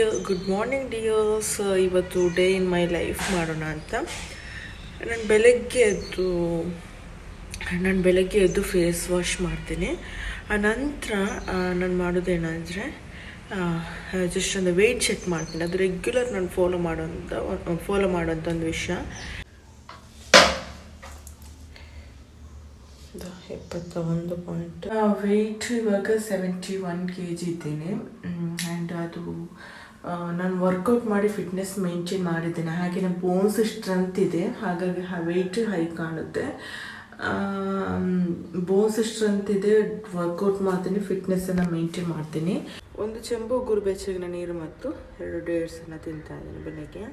Dear good morning dears ಇವತ್ತು day in my life ಮಾಡೋಣ ಅಂತ. ನಾನು ಬೆಳಗ್ಗೆ ಎದ್ದು, ನಾನು ಬೆಳಗ್ಗೆ ಎದ್ದು ಫೇಸ್ ವಾಶ್ ಮಾಡ್ತೀನಿ. ಆನಂತರ ನಂತರ ನಾನು ಮಾಡೋದೇನಂದರೆ ಜಸ್ಟ್ ಒಂದು ವೆಯ್ಟ್ ಚೆಕ್ ಮಾಡ್ತೀನಿ. ಅದು ರೆಗ್ಯುಲರ್ ನಾನು ಫಾಲೋ ಮಾಡೋಂಥ ಫಾಲೋ ಮಾಡೋಂಥ ಒಂದು ವಿಷಯ. ಎಪ್ಪತ್ತ ಒಂದು ಪಾಯಿಂಟ್ ವೆಯ್ಟ್ ಇವಾಗ ಸೆವೆಂಟಿ ಒನ್ ಕೆ ಜಿ ಇದ್ದೀನಿ ಆ್ಯಂಡ್ ಅದು ನಾನು ವರ್ಕೌಟ್ ಮಾಡಿ ಫಿಟ್ನೆಸ್ ಮೇಂಟೈನ್ ಮಾಡಿದ್ದೇನೆ. ಹಾಗೆ ನನ್ನ ಬೋನ್ಸ್ ಸ್ಟ್ರೆಂತ್ ಇದೆ. ಹಾಗಾಗಿ ವೆಯ್ಟ್ ಹೈ ಕಾಣುತ್ತೆ. ಬೋನ್ಸ್ ಸ್ಟ್ರೆಂತ್ ಇದೆ. ವರ್ಕೌಟ್ ಮಾಡ್ತೀನಿ ಫಿಟ್ನೆಸ್ಸನ್ನು ಮೇಂಟೈನ್ ಮಾಡ್ತೀನಿ. ಒಂದು ಚೆಂಬು ಗುರು ಬೆಚ್ಚಗಿನ ನೀರು ಮತ್ತು ಎರಡು ಡೇಟ್ಸನ್ನು ತಿಂತಾ ಇದ್ದೀನಿ ಬೆಳಗ್ಗೆ.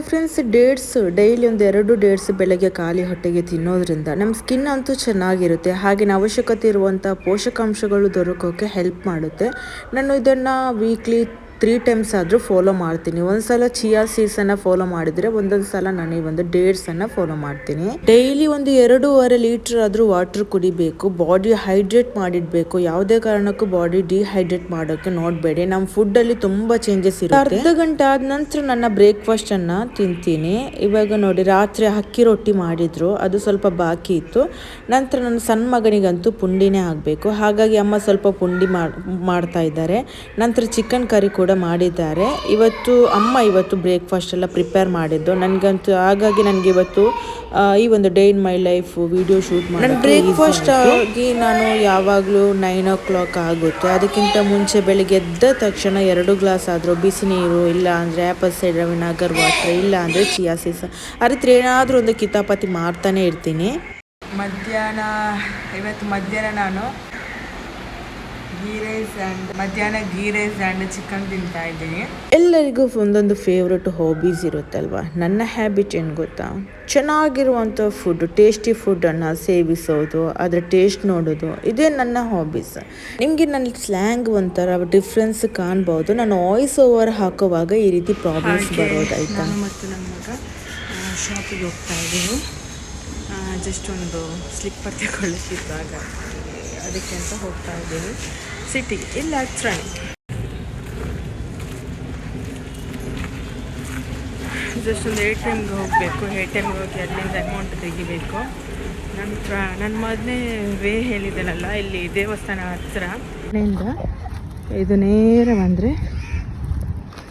ಫ್ರೆಂಡ್ಸ್ ಡೇಟ್ಸ್ ಡೈಲಿ ಒಂದು ಎರಡು ಡೇಟ್ಸ್ ಬೆಳಗ್ಗೆ ಖಾಲಿ ಹೊಟ್ಟೆಗೆ ತಿನ್ನೋದ್ರಿಂದ ನಮ್ಮ ಸ್ಕಿನ್ ಅಂತೂ ಚೆನ್ನಾಗಿರುತ್ತೆ. ಹಾಗೆಯೇ ಅವಶ್ಯಕತೆ ಇರುವಂಥ ಪೋಷಕಾಂಶಗಳು ದೊರಕೋಕೆ ಹೆಲ್ಪ್ ಮಾಡುತ್ತೆ. ನಾನು ಇದನ್ನು ವೀಕ್ಲಿ ತ್ರೀ ಟೈಮ್ಸ್ ಆದರೂ ಫಾಲೋ ಮಾಡ್ತೀನಿ. ಒಂದ್ಸಲ ಚಿಯಾ ಸೀಡ್ಸನ್ನು ಫಾಲೋ ಮಾಡಿದರೆ ಒಂದೊಂದು ಸಲ ಈ ಒಂದು ಡೇಟ್ಸನ್ನು ಫಾಲೋ ಮಾಡ್ತೀನಿ. ಡೈಲಿ ಒಂದು ಎರಡೂವರೆ ಲೀಟರ್ ಆದರೂ ವಾಟರ್ ಕುಡಿಬೇಕು. ಬಾಡಿ ಹೈಡ್ರೇಟ್ ಮಾಡಿಡಬೇಕು. ಯಾವುದೇ ಕಾರಣಕ್ಕೂ ಬಾಡಿ ಡಿಹೈಡ್ರೇಟ್ ಮಾಡೋಕ್ಕೆ ನೋಡಬೇಡಿ. ನಮ್ಮ ಫುಡ್ಡಲ್ಲಿ ತುಂಬ ಚೇಂಜಸ್ ಇರುತ್ತೆ. ಅರ್ಧ ಗಂಟೆ ಆದ ನಂತರ ನನ್ನ ಬ್ರೇಕ್ಫಾಸ್ಟನ್ನು ತಿಂತೀನಿ. ಇವಾಗ ನೋಡಿ ರಾತ್ರಿ ಅಕ್ಕಿ ರೊಟ್ಟಿ ಮಾಡಿದ್ರು. ಅದು ಸ್ವಲ್ಪ ಬಾಕಿ ಇತ್ತು. ನಂತರ ನನ್ನ ಸಣ್ಣ ಮಗನಿಗಂತೂ ಪುಂಡಿನೇ ಆಗಬೇಕು. ಹಾಗಾಗಿ ಅಮ್ಮ ಸ್ವಲ್ಪ ಪುಂಡಿ ಮಾಡ್ತಾ ಇದ್ದಾರೆ. ನಂತರ ಚಿಕನ್ ಕರಿ ಕೂಡ ಮಾಡಿದ್ದಾರೆ. ಇವತ್ತು ಅಮ್ಮ ಇವತ್ತು ಬ್ರೇಕ್ಫಾಸ್ಟ್ ಎಲ್ಲ ಪ್ರಿಪೇರ್ ಮಾಡಿದ್ದು. ನನಗಂತೂ ಹಾಗಾಗಿ ನನಗೆ ಇವತ್ತು ಈ ಒಂದು day in my life video shoot ಮಾಡಿ ಬ್ರೇಕ್ಫಾಸ್ಟ್ ಆಗಿ ನಾನು ಯಾವಾಗಲೂ ನೈನ್ ಓ ಕ್ಲಾಕ್ ಆಗುತ್ತೆ. ಅದಕ್ಕಿಂತ ಮುಂಚೆ ಬೆಳಿಗ್ಗೆ ಎದ್ದ ತಕ್ಷಣ ಎರಡು ಗ್ಲಾಸ್ ಆದರೂ ಬಿಸಿ ನೀರು ಇಲ್ಲ ಅಂದರೆ ಆ್ಯಪಲ್ ಸೈಡರ್ ವಿನಾಗರ್ ವಾಟರ್ ಇಲ್ಲ ಅಂದರೆ ಚಿಯಾ ಸೀಸ ಆ ರೀತಿ ಏನಾದರೂ ಒಂದು ಕಿತಾಪತಿ ಮಾಡ್ತಾನೆ ಇರ್ತೀನಿ. ಮಧ್ಯಾಹ್ನ ಇವತ್ತು ಮಧ್ಯಾಹ್ನ ನಾನು ಗೀ ರೈಸ್ ಆ್ಯಂಡ್ ಮಧ್ಯಾಹ್ನ ಗೀ ರೈಸ್ ಆ್ಯಂಡ್ ಚಿಕನ್ ತಿಂತಾ ಇದ್ದೀನಿ. ಎಲ್ಲರಿಗೂ ಒಂದೊಂದು ಫೇವ್ರೆಟ್ ಹಾಬೀಸ್ ಇರುತ್ತಲ್ವ? ನನ್ನ ಹ್ಯಾಬಿಟ್ ಏನು ಗೊತ್ತಾ? ಚೆನ್ನಾಗಿರುವಂಥ ಫುಡ್ ಟೇಸ್ಟಿ ಫುಡ್ಡನ್ನು ಸೇವಿಸೋದು ಅದರ ಟೇಸ್ಟ್ ನೋಡೋದು ಇದೇ ನನ್ನ ಹಾಬೀಸ್ ನಿಮಗೆ ನನ್ನ ಸ್ಲ್ಯಾಂಗ್ ಒಂಥರ ಡಿಫ್ರೆನ್ಸ್ ಕಾಣ್ಬೋದು. ನಾನು ವಾಯ್ಸ್ ಓವರ್ ಹಾಕುವಾಗ ಈ ರೀತಿ ಪ್ರಾಬ್ಲಮ್ಸ್ ಬರೋದಾಯ್ತಾ? ಮತ್ತು ನನ್ನ ಮಗ ಶಾಪಿಗೆ ಹೋಗ್ತಾ ಇದ್ದೀವಿ. ಜಸ್ಟ್ ಒಂದು ಸ್ಲಿಪ್ಪರ್ ತಗೊಳ್ಳಿಕ್ಕಿದ್ದಾಗ ಅದಕ್ಕೆ ಅಂತ ಹೋಗ್ತಾ ಇದ್ದೀವಿ. ಸಿಟಿಗೆ ಇಲ್ಲ ಹತ್ರನೇ ಜಸ್ಟ್ ಒಂದು ಎ ಟಿ ಎಮ್ಗೆ ಹೋಗಬೇಕು ಎ ಟಿ ಎಮ್ಗೆ ಹೋಗಿ ಅಲ್ಲಿಂದ ಅಮೌಂಟ್ ತೆಗಿಬೇಕು. ನಂತರ ನನ್ನ ಮೊದಲೇ ವೇ ಹೇಳಿದೆನಲ್ಲ, ಇಲ್ಲಿ ದೇವಸ್ಥಾನ ಹತ್ತಿರ ಅಲ್ಲಿಂದ ಇದು ನೇರ ಬಂದರೆ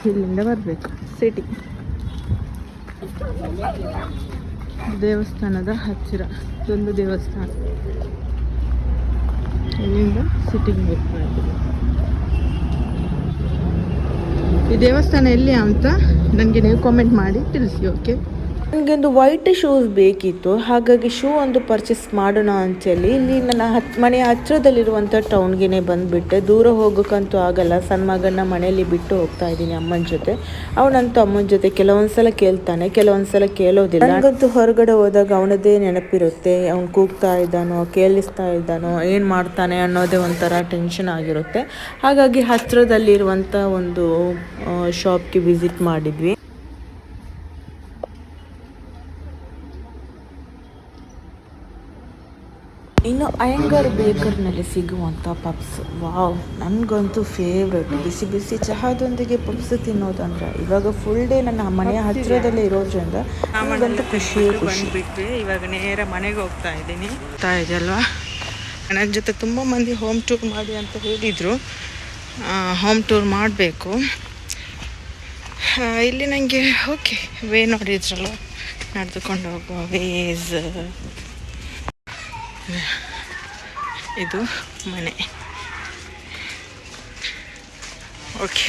ಇಲ್ಲಿಂದ ಬರಬೇಕು ಸಿಟಿ ದೇವಸ್ಥಾನದ ಹತ್ತಿರ, ಇದೊಂದು ದೇವಸ್ಥಾನ. ಇಲ್ಲಿಂದ ಸಿಟಿಗೆ ಹೋಗ್ತಾ ಇದ್ದೀವಿ ಈ ದೇವಸ್ಥಾನ ಎಲ್ಲಿ ಅಂತ ನನಗೆ ನೀವು ಕಾಮೆಂಟ್ ಮಾಡಿ ತಿಳಿಸಿ ಓಕೆ ನನಗೆ ಒಂದು ವೈಟ್ ಶೂಸ್ ಬೇಕಿತ್ತು, ಹಾಗಾಗಿ ಶೂ ಒಂದು ಪರ್ಚೇಸ್ ಮಾಡೋಣ ಅಂತೇಳಿ ಇಲ್ಲಿ ನನ್ನ ಹತ್, ಮನೆ ಹತ್ತಿರದಲ್ಲಿರುವಂಥ ಟೌನ್ಗೆ ಬಂದುಬಿಟ್ಟೆ. ದೂರ ಹೋಗೋಕ್ಕಂತೂ ಆಗಲ್ಲ. ಸಣ್ಣ ಮಗನ ಮನೆಯಲ್ಲಿ ಬಿಟ್ಟು ಹೋಗ್ತಾ ಇದ್ದೀನಿ ಅಮ್ಮನ ಜೊತೆ. ಅವನಂತೂ ಅಮ್ಮನ ಜೊತೆ ಕೆಲವೊಂದು ಸಲ ಕೇಳ್ತಾನೆ ಕೆಲವೊಂದು ಸಲ ಕೇಳೋದಿಲ್ಲ. ನನಗಂತೂ ಹೊರಗಡೆ ಹೋದಾಗ ಅವನದೇ ನೆನಪಿರುತ್ತೆ. ಅವ್ನು ಕೂಗ್ತಾ ಇದ್ದಾನೋ, ಕೇಳಿಸ್ತಾ ಇದ್ದಾನೋ, ಏನು ಮಾಡ್ತಾನೆ ಅನ್ನೋದೇ ಒಂಥರ ಟೆನ್ಷನ್ ಆಗಿರುತ್ತೆ. ಹಾಗಾಗಿ ಹತ್ತಿರದಲ್ಲಿರುವಂಥ ಒಂದು ಶಾಪ್ಗೆ ವಿಸಿಟ್ ಮಾಡಿದ್ವಿ ಇನ್ನು ಅಯ್ಯಂಗಾರ್ ಬೇಕರ್ನಲ್ಲಿ ಸಿಗುವಂಥ ಪಪ್ಸ್ ವಾವ್ ನನಗಂತೂ ಫೇವ್ರೆಟ್ ಬಿಸಿ ಬಿಸಿ ಚಹಾದೊಂದಿಗೆ ಪಪ್ಸ್ ತಿನ್ನೋದಂದ್ರೆ ಇವಾಗ ಫುಲ್ ಡೇ ನನ್ನ ಮನೆಯ ಹತ್ತಿರದಲ್ಲೇ ಇರೋದ್ರಿಂದ ನನಗಂತೂ ಖುಷಿ. ಖುಷಿ ಇವಾಗ ನೇರ ಮನೆಗೆ ಹೋಗ್ತಾ ಇದ್ದೀನಿ. ಹೋಗ್ತಾ ಇದೆಯಲ್ವಾ ನನ್ನ ಜೊತೆ ತುಂಬ ಮಂದಿ ಹೋಮ್ ಟೂರ್ ಮಾಡಿ ಅಂತ ಹೇಳಿದರು. ಹೋಮ್ ಟೂರ್ ಮಾಡಬೇಕು. ಇಲ್ಲಿ ನನಗೆ ಓಕೆ ವೇ ನೋಡಿದ್ರಲ್ಲ? ನಡೆದುಕೊಂಡು ಹೋಗುವ ವೇಸ್ ಇದು ಮನೆ. ಓಕೆ.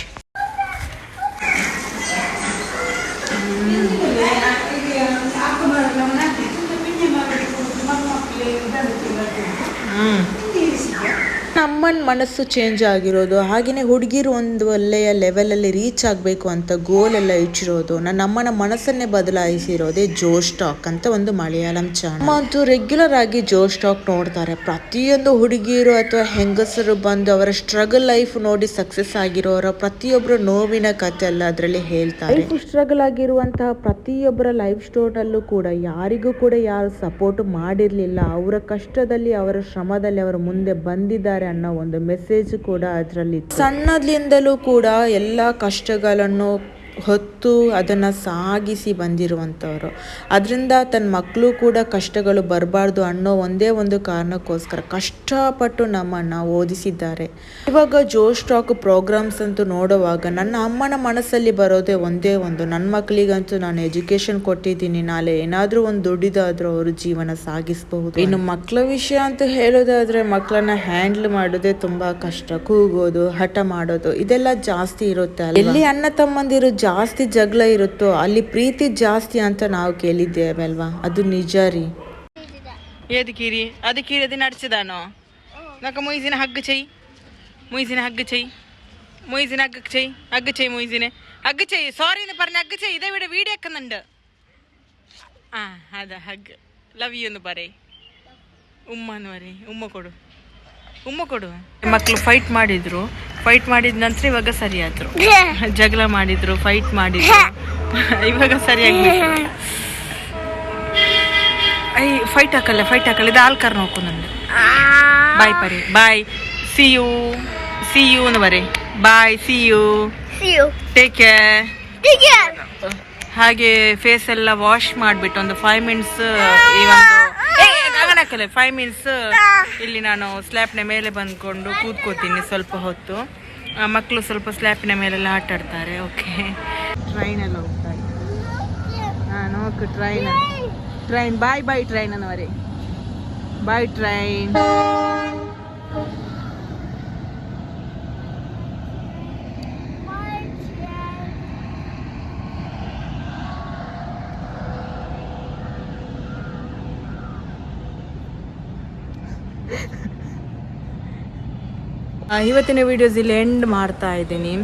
ನಮ್ಮನ ಮನಸ್ಸು ಚೇಂಜ್ ಆಗಿರೋದು ಹಾಗೆಯೇ ಹುಡುಗಿರು ಒಂದು ಒಳ್ಳೆಯ ಲೆವೆಲಲ್ಲಿ ರೀಚ್ ಆಗಬೇಕು ಅಂತ ಗೋಲ್ ಎಲ್ಲ ಇಟ್ಟಿರೋದು ನನ್ನ ಅಮ್ಮನ ಮನಸ್ಸನ್ನೇ ಬದಲಾಯಿಸಿರೋದೇ ಜೋಶ್ ಸ್ಟಾಕ್ ಅಂತ ಒಂದು ಮಲಯಾಳಂ ಚಾನಲ್ ರೆಗ್ಯುಲರ್ ಆಗಿ ಜೋಶ್ ಸ್ಟಾಕ್ ನೋಡ್ತಾರೆ. ಪ್ರತಿಯೊಂದು ಹುಡುಗಿಯರು ಅಥವಾ ಹೆಂಗಸರು ಬಂದು ಅವರ ಸ್ಟ್ರಗಲ್ ಲೈಫ್ ನೋಡಿ ಸಕ್ಸಸ್ ಆಗಿರೋರ ಪ್ರತಿಯೊಬ್ಬರು ನೋವಿನ ಕಥೆ ಎಲ್ಲ ಅದರಲ್ಲಿ ಹೇಳ್ತಾರೆ. ಸ್ಟ್ರಗಲ್ ಆಗಿರುವಂತಹ ಪ್ರತಿಯೊಬ್ಬರ ಲೈಫ್ ಸ್ಟೋರ್ನಲ್ಲೂ ಕೂಡ ಯಾರಿಗೂ ಕೂಡ ಯಾರು ಸಪೋರ್ಟ್ ಮಾಡಿರಲಿಲ್ಲ, ಅವರ ಕಷ್ಟದಲ್ಲಿ, ಅವರ ಶ್ರಮದಲ್ಲಿ, ಅವರು ಮುಂದೆ ಬಂದಿದ್ದಾರೆ ಅನ್ನೋ ಒಂದು ಮೆಸೇಜ್ ಕೂಡ ಅದರಲ್ಲಿ ಸಣ್ಣದ್ಲಿಂದಲೂ ಕೂಡ ಎಲ್ಲ ಕಷ್ಟಗಳನ್ನು ಹೊತ್ತು ಅದನ್ನು ಸಾಗಿಸಿ ಬಂದಿರುವಂಥವ್ರು. ಅದರಿಂದ ತನ್ನ ಮಕ್ಕಳು ಕೂಡ ಕಷ್ಟಗಳು ಬರಬಾರ್ದು ಅನ್ನೋ ಒಂದೇ ಒಂದು ಕಾರಣಕ್ಕೋಸ್ಕರ ಕಷ್ಟಪಟ್ಟು ನಮ್ಮನ್ನು ಓದಿಸಿದ್ದಾರೆ. ಇವಾಗ ಜೋಶ್ ಟಾಕ್ ಪ್ರೋಗ್ರಾಮ್ಸ್ ಅಂತೂ ನೋಡುವಾಗ ನನ್ನ ಅಮ್ಮನ ಮನಸ್ಸಲ್ಲಿ ಬರೋದೇ ಒಂದೇ ಒಂದು, ನನ್ನ ಮಕ್ಕಳಿಗಂತೂ ನಾನು ಎಜುಕೇಷನ್ ಕೊಟ್ಟಿದ್ದೀನಿ, ನಾಳೆ ಏನಾದರೂ ಒಂದು ದುಡ್ಡಿದಾದರೂ ಅವರು ಜೀವನ ಸಾಗಿಸಬಹುದು. ಇನ್ನು ಮಕ್ಕಳ ವಿಷಯ ಅಂತ ಹೇಳೋದಾದರೆ ಮಕ್ಕಳನ್ನ ಹ್ಯಾಂಡಲ್ ಮಾಡೋದೇ ತುಂಬ ಕಷ್ಟ, ಕೂಗೋದು, ಹಠ ಮಾಡೋದು, ಇದೆಲ್ಲ ಜಾಸ್ತಿ ಇರುತ್ತೆ ಎಲ್ಲಿ ಅಣ್ಣ ತಮ್ಮಂದಿರು ಜಾಸ್ತಿ ಜಗಳ ಇರುತ್ತೋ, ಅಲ್ಲಿ ಪ್ರೀತಿ ಜಾಸ್ತಿ ಅಂತ ನಾವು ಕೇಳಿದ್ದೇವೆ ಅಲ್ವಾ ಅದು ನಿಜ ರೀ. ಏದಕೀರಿ ಅದು ನಡೆಸಿದಾನೋ? ನಕ್ಕ ಮೊಯ್ಸಿನ ಹಗ್ಗ ಚೈ ಮೊಯ್ಸಿನ ಹಗ್ಗ ಚೈ ಮೊಯ್ಸಿನ ಹಗ್ಗ ಚೈ ಹಗ್ಗ ಚೈ ಮೊಯ್ಸಿനെ ಹಗ್ಗ ಚೈ ಸಾರಿ എന്ന് ಹಗ್ಗ ಚೈ ಇದೇ ವಿಡ വീഡിയോ ആക്കുന്നുണ്ട് ആ അതെ ഹഗ് ലവ് യു എന്ന് പറയ് ഉമ്മ എന്ന് പറയ് ಉಮ್ಮ ಕೊಡು. ಮಕ್ಕಳು ಫೈಟ್ ಮಾಡಿದ್ರು. ಫೈಟ್ ಮಾಡಿದ ನಂತರ ಇವಾಗ ಸರಿ ಆದ್ರು ಜಗಳ ಮಾಡಿದ್ರು ಫೈಟ್ ಮಾಡಿದ್ರು. ಇವಾಗ ಸರಿಯಾಗಿ ಐ ಫೈಟ್ ಹಾಕಲ್ಲ ಫೈಟ್ ಹಾಕಲ್ಲ. ಇದು ಹಾಲು ನೋಕು ನಂದು. ಬಾಯ್ ಪರಿ. Bye see you see you ಬರೀ bye see you take care ಹಾಗೆ ಫೇಸ್ ಎಲ್ಲ ವಾಶ್ ಮಾಡಿಬಿಟ್ಟು ಒಂದು ಫೈವ್ ಮಿನಿಟ್ಸ್ ಈ ಒಂದು ಹಾಕಲ್ಲ ಫೈವ್ ಮಿನಿಟ್ಸ್ ಇಲ್ಲಿ ನಾನು ಸ್ಲ್ಯಾಪ್ನ ಮೇಲೆ ಬಂದ್ಕೊಂಡು ಕೂತ್ಕೋತೀನಿ ಸ್ವಲ್ಪ ಹೊತ್ತು. ಮಕ್ಕಳು ಸ್ವಲ್ಪ ಸ್ಲ್ಯಾಪಿನ ಮೇಲೆಲ್ಲ ಆಟ ಆಡ್ತಾರೆ ಓಕೆ ಟ್ರೈನೆಲ್ಲ ಹೋಗ್ತಾ ಹಾಂ ನೋಕು train train bye bye train ಅನ್ನೋರೆ bye train ಇವತ್ತಿನ ವಿಡಿಯೋಸ್ ಇಲ್ಲಿ ಎಂಡ್ ಮಾಡ್ತಾ ಇದ್ದೀನಿ.